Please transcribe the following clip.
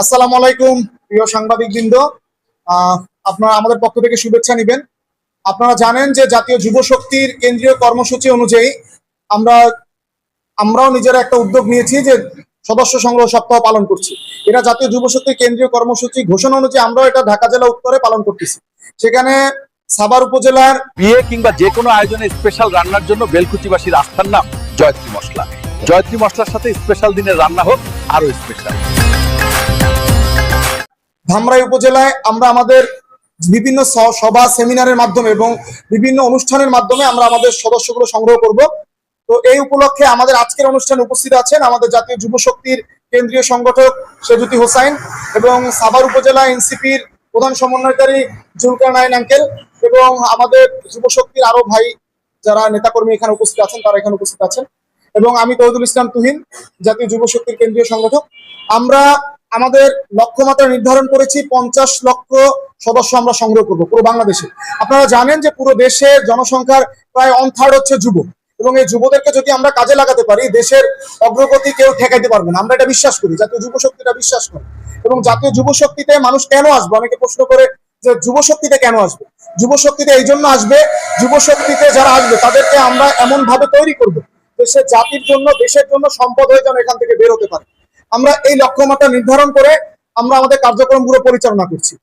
আসসালামু আলাইকুম, প্রিয় সাংবাদিক বৃন্দ আপনারা আমাদের পক্ষ থেকে শুভেচ্ছা নেবেন। আপনারা জানেন যে জাতীয় যুব শক্তির কেন্দ্রীয় কর্মসূচি অনুযায়ী আমরা, আমরাও নিজেরা একটা উদ্যোগ নিয়েছি যে সদস্য সংগ্রহ সপ্তাহ পালন করছি। এটা জাতীয় যুব শক্তির কেন্দ্রীয় কর্মসূচি ঘোষণা অনুযায়ী আমরাও এটা ঢাকা জেলা উত্তরে পালন করতেছি। সেখানে সাভার উপজেলার বিয়ে কিংবা যে কোনো আয়োজনে স্পেশাল রান্নার জন্য বেলকুচিবাসীর আস্থার নাম জয়ত্রী মশলা। জয়ত্রী মশলার সাথে স্পেশাল দিনের রান্না হোক আরও স্পেশাল ধামরাই উপজেলায় আমরা আমাদের বিভিন্ন সভা, সেমিনারের মাধ্যমে এবং বিভিন্ন অনুষ্ঠানের মাধ্যমে আমরা আমাদের সদস্যগুলো সংগ্রহ করব। তো এই উপলক্ষে আমাদের আজকের অনুষ্ঠানে উপস্থিত আছেন আমাদের জাতীয় যুব শক্তির কেন্দ্রীয় সংগঠক সেজুতি হোসাইন এবং সাভার উপজেলা এনসিপির প্রধান সমন্বয়কারী জুলকার নাইন আঙ্কেল এবং আমাদের যুব শক্তির আরও ভাই যারা নেতাকর্মী এখানে উপস্থিত আছেন, তারা এখানে উপস্থিত আছেন। এবং আমি তৌদুল ইসলাম তুহিন, জাতীয় যুব শক্তির কেন্দ্রীয় সংগঠক। আমরা আমাদের লক্ষ্যমাত্রা নির্ধারণ করেছি, পঞ্চাশ লক্ষ সদস্য আমরা সংগ্রহ করব পুরো বাংলাদেশে। আপনারা জানেন যে পুরো দেশে জনসংখ্যার প্রায় অন থার্ড হচ্ছে যুব এবং এই যুবদেরকে যদি আমরা কাজে লাগাতে পারি, দেশের অগ্রগতি কেউ ঠেকাইতে পারবে না। আমরা এটা বিশ্বাস করি, জাতীয় যুব শক্তিটা বিশ্বাস করে। এবং জাতীয় যুব শক্তিতে মানুষ কেন আসবে? অনেকে প্রশ্ন করে যে যুব শক্তিতে কেন আসবে? যুব শক্তিতে এই জন্য আসবে যুব শক্তিতে যারা আসবে, তাদেরকে আমরা এমন ভাবে তৈরি করব দেশের জাতির জন্য, দেশের জন্য সম্পদ হয়ে যেন এখান থেকে বের হতে পারে। আমরা এই লক্ষ্যমাত্রা নির্ধারণ করে আমরা আমাদের কার্যক্রমগুলো পরিচালনা করছি।